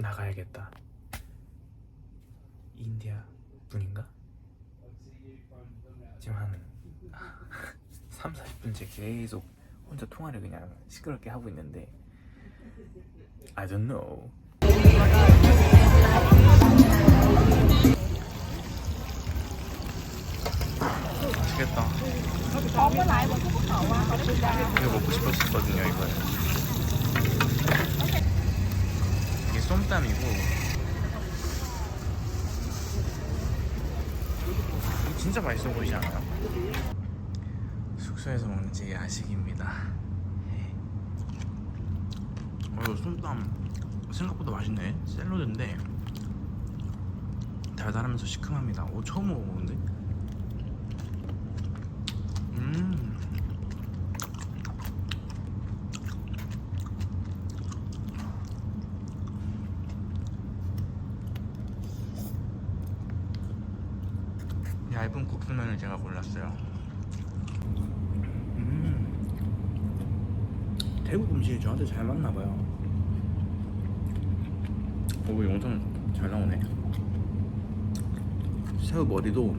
나가야겠다. 인디아 분인가? 지금 한 3, 40분째 계속 혼자 통화를 그냥 시끄럽게 하고 있는데 I don't know. 맛있겠다. 먹고 싶었거든요, 이거. 이 게 쏨땀이고 이거 진짜 맛있어 보이지 않아요? 숙소에서 먹는 제 야식입니다. 어, 이거 쏨땀 생각보다 맛있네. 샐러드인데 달달하면서 시큼합니다. 오 처음 먹어보는데? 음. 얇은 국수면을 제가 골랐어요. 음. 태국 음식이 저한테 잘 맞나 봐요. 오 영상 잘 나오네. 새우 머리도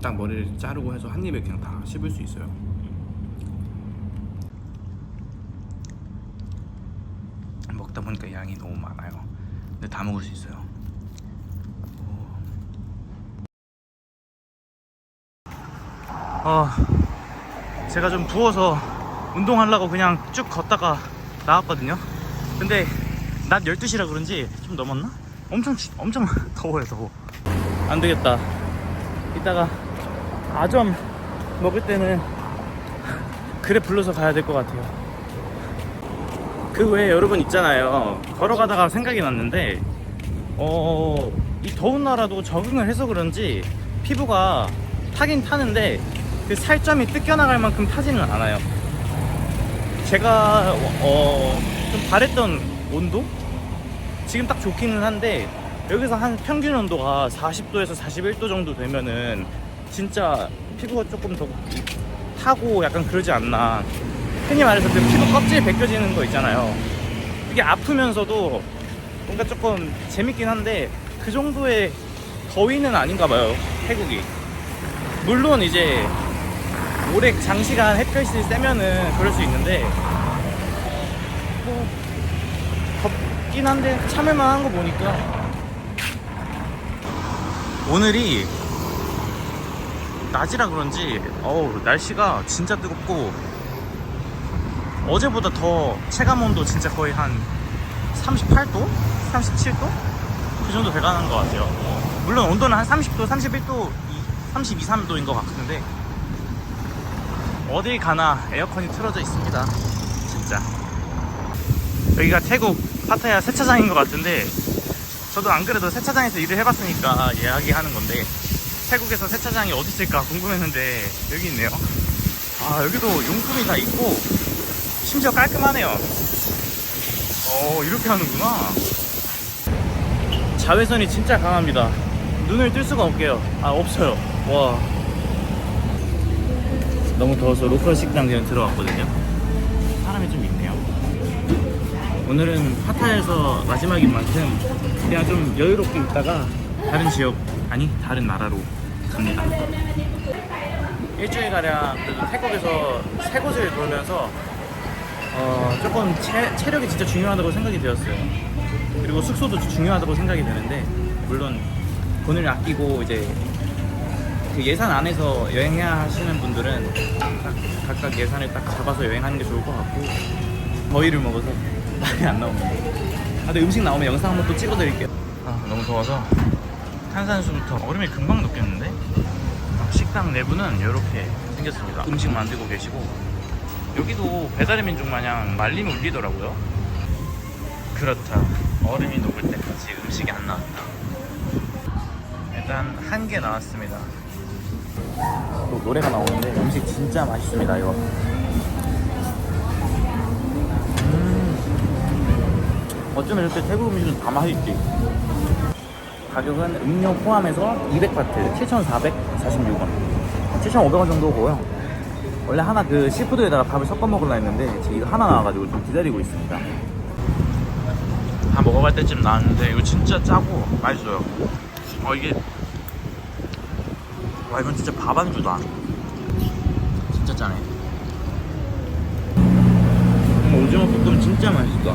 딱 머리를 자르고 해서 한 입에 그냥 다 씹을 수 있어요. 먹다 보니까 양이 너무 많아요. 근데 다 먹을 수 있어요. 어, 제가 좀 부어서 운동하려고 그냥 쭉 걷다가 나왔거든요. 근데 낮 12시라 그런지 좀 넘었나? 엄청 치- 엄청 더워요, 더워. 안 되겠다. 이따가 아점 먹을 때는 그래 불러서 가야 될 것 같아요. 그 외에 여러분 있잖아요. 걸어가다가 생각이 났는데, 어, 이 더운 나라도 적응을 해서 그런지 피부가 타긴 타는데 그 살점이 뜯겨나갈 만큼 타지는 않아요. 제가 어, 좀 바랬던 온도? 지금 딱 좋기는 한데 여기서 한 평균 온도가 40도에서 41도 정도 되면은 진짜 피부가 조금 더 타고 약간 그러지 않나. 흔히 말해서 그 피부 껍질 벗겨지는 거 있잖아요. 이게 아프면서도 뭔가 조금 재밌긴 한데 그 정도의 더위는 아닌가 봐요. 태국이. 물론 이제 오래 장시간 햇볕이 세면은 그럴 수 있는데 뭐 덥긴 한데 참을만한 거 보니까 오늘이 낮이라 그런지 어우 날씨가 진짜 뜨겁고 어제보다 더 체감 온도 진짜 거의 한 38도? 37도? 그 정도 돼가는 것 같아요 물론 온도는 한 30도, 31도, 32, 3도인 것 같은데 어딜 가나 에어컨이 틀어져 있습니다. 진짜. 여기가 태국 파타야 세차장인 것 같은데 저도 안 그래도 세차장에서 일을 해봤으니까 이야기하는 건데 태국에서 세차장이 어디 있을까 궁금했는데 여기 있네요. 아 여기도 용품이 다 있고 심지어 깔끔하네요. 어 이렇게 하는구나. 자외선이 진짜 강합니다. 눈을 뜰 수가 없게요. 아 없어요. 와 너무 더워서 로컬 식당 그냥 들어왔거든요. 사람이 좀 있네요. 오늘은 파타야에서 마지막인 만큼 그냥 좀 여유롭게 있다가 다른 지역 아니 다른 나라로 갑니다. 일주일 가량 그래도 태국에서 세 곳을 돌면서 어, 조금 체, 체력이 진짜 중요하다고 생각이 되었어요. 그리고 숙소도 중요하다고 생각이 되는데 물론 돈을 아끼고 이제 그 예산 안에서 여행해야 하시는 분들은 각, 각각 예산을 딱 잡아서 여행하는 게 좋을 것 같고 더위를 먹어서 말이 안 나옵니다 아, 근데 음식 나오면 영상 한번 또 찍어드릴게요. 아 너무 더워서 탄산수부터 얼음이 금방 녹겠는데? 식당 내부는 이렇게 생겼습니다. 음식 만들고 계시고. 여기도 배달의 민족 마냥 말리면 울리더라고요. 그렇다. 얼음이 녹을 때까지 음식이 안 나왔다. 일단 한 개 나왔습니다 또 노래가 나오는데 음식 진짜 맛있습니다 이거. 음. 어쩜 이렇게 태국 음식은 다 맛있지. 가격은 음료 포함해서 200바트 7,446원. 7,500원 정도고요. 원래 하나 그 시푸드에다가 밥을 섞어 먹으려 했는데 지금 이거 하나 나와가지고 좀 기다리고 있습니다. 다 먹어갈 때쯤 나왔는데 이거 진짜 짜고 맛있어요. 어 이게 와 이건 진짜 밥 안주다. 진짜 짜네. 음, 오징어 볶음 진짜 맛있다.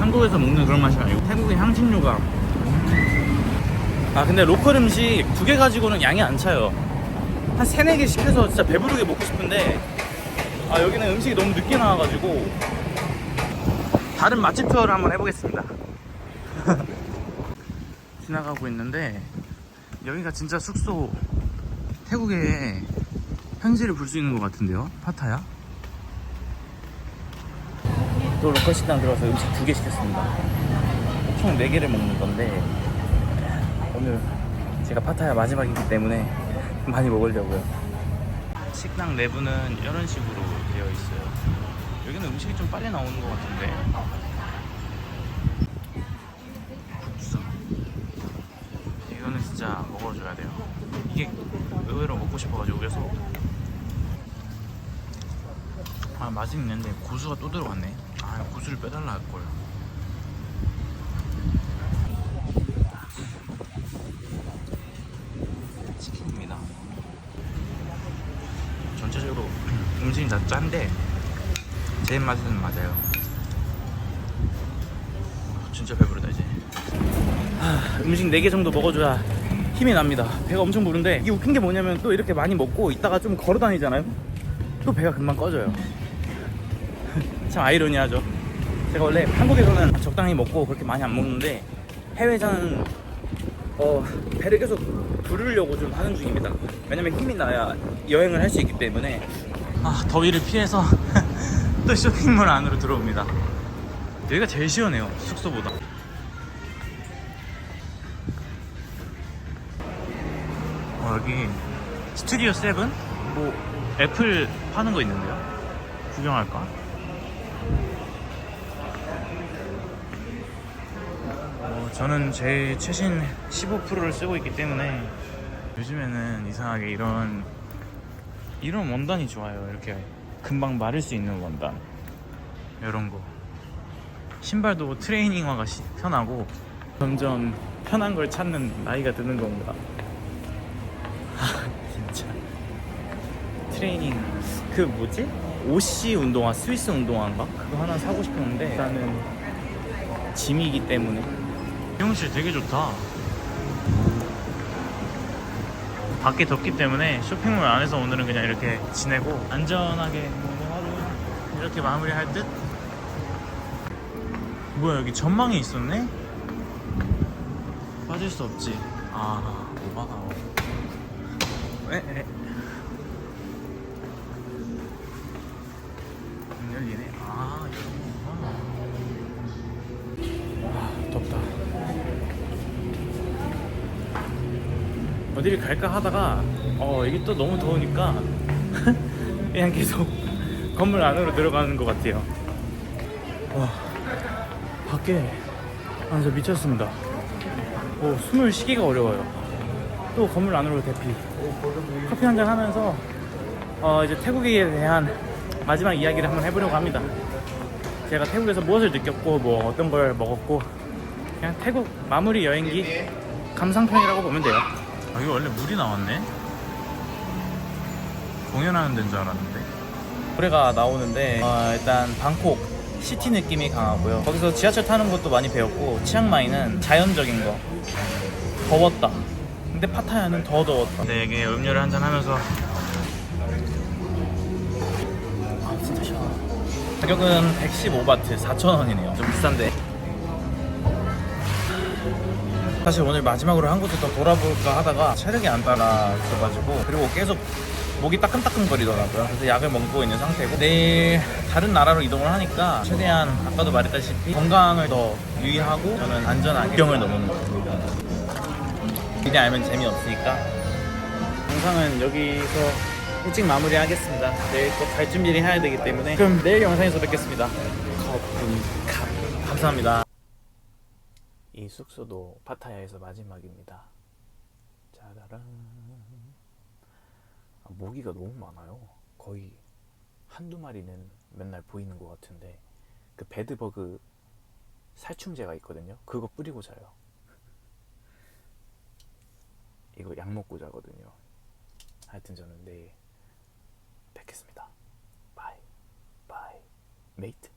한국에서 먹는 그런 맛이 아니고 태국의 향신료가. 아 근데 로컬 음식 두 개 가지고는 양이 안 차요. 한 세네 개 시켜서 진짜 배부르게 먹고 싶은데 아 여기는 음식이 너무 늦게 나와가지고 다른 맛집 투어를 한번 해보겠습니다. 지나가고 있는데 여기가 진짜 숙소 태국의 현지를 볼 수 있는 것 같은데요? 파타야? 또 로컬 식당 들어가서 음식 두 개 시켰습니다. 총 네 개를 먹는 건데 오늘 제가 파타야 마지막이기 때문에 많이 먹으려고요. 식당 내부는 이런 식으로 되어 있어요. 여기는 음식이 좀 빨리 나오는 것 같은데. 먹고 싶어가지고 그래서. 아 맛은 있는데 고수가 또 들어갔네. 아 고수를 빼달라 할 걸. 치킨입니다. 전체적으로 음식이 다 짠데 제 맛은 맞아요. 진짜 배부르다 이제. 음식 4개 정도 먹어줘야 힘이 납니다. 배가 엄청 부른데 이게 웃긴 게 뭐냐면 또 이렇게 많이 먹고 이따가 좀 걸어 다니잖아요. 또 배가 금방 꺼져요. 참 아이러니하죠. 제가 원래 한국에서는 적당히 먹고 그렇게 많이 안 먹는데 해외에서는 어, 배를 계속 부르려고 좀 하는 중입니다. 왜냐면 힘이 나야 여행을 할 수 있기 때문에. 아, 더위를 피해서 또 쇼핑몰 안으로 들어옵니다. 여기가 제일 시원해요, 숙소보다. 어, 여기 스튜디오 세븐? 뭐 애플 파는 거 있는데요? 구경할까? 어, 저는 제 최신 15%를 쓰고 있기 때문에 요즘에는 이상하게 이런 이런 원단이 좋아요. 이렇게 금방 마를 수 있는 원단 이런 거 신발도 트레이닝화가 시- 편하고 점점 편한 걸 찾는 나이가 드는 건가? 아 진짜 트레이닝 그 뭐지? OC 운동화 스위스 운동화인가? 그거 하나 사고 싶었는데 일단은 짐이기 때문에 미용실 되게 좋다. 밖에 덥기 때문에 쇼핑몰 안에서 오늘은 그냥 이렇게 지내고 안전하게 오늘 하루 이렇게 마무리할 듯. 뭐야 여기 전망이 있었네? 빠질 수 없지. 아 오바가. 에? 에? 문 열리네. 아. 와 덥다. 어디를 갈까 하다가 어 여기 또 너무 더우니까 그냥 계속 건물 안으로 들어가는 것 같아요. 와 밖에 완전 미쳤습니다. 오, 숨을 쉬기가 어려워요. 또 건물 안으로 대피. 커피 한 잔 하면서 어, 이제 태국에 대한 마지막 이야기를 한번 해보려고 합니다. 제가 태국에서 무엇을 느꼈고 뭐 어떤 걸 먹었고 그냥 태국 마무리 여행기 감상편이라고 보면 돼요. 아, 이거 원래 물이 나왔네? 공연하는 데인 줄 알았는데. 노래가 나오는데 어, 일단 방콕 시티 느낌이 강하고요. 거기서 지하철 타는 것도 많이 배웠고 치앙마이는 자연적인 거. 더웠다. 근데 파타야는 더 더웠다. 네, 이게 음료를 한잔 하면서 아, 진짜 시원하다. 가격은 115바트 4,000원이네요. 좀 비싼데. 사실 오늘 마지막으로 한 곳을 더 돌아볼까 하다가 체력이 안 따라줘가지고 그리고 계속 목이 따끔따끔 거리더라고요. 그래서 약을 먹고 있는 상태고 내일 다른 나라로 이동을 하니까 최대한 아까도 말했다시피 건강을 더 유의하고 저는 안전하게 국경을 넘는 겁니다. 미리 알면 재미없으니까 영상은 여기서 일찍 마무리하겠습니다. 내일 또 갈 준비를 해야 되기 때문에 그럼 내일 영상에서 뵙겠습니다. 거분 감 감사합니다. 이 숙소도 파타야에서 마지막입니다. 짜라란. 아, 모기가 너무 많아요. 거의 한두 마리는 맨날 보이는 것 같은데 그 베드버그 살충제가 있거든요. 그거 뿌리고 자요. 이거 약 먹고 자거든요. 하여튼 저는 내일 뵙겠습니다. 바이 바이 메이트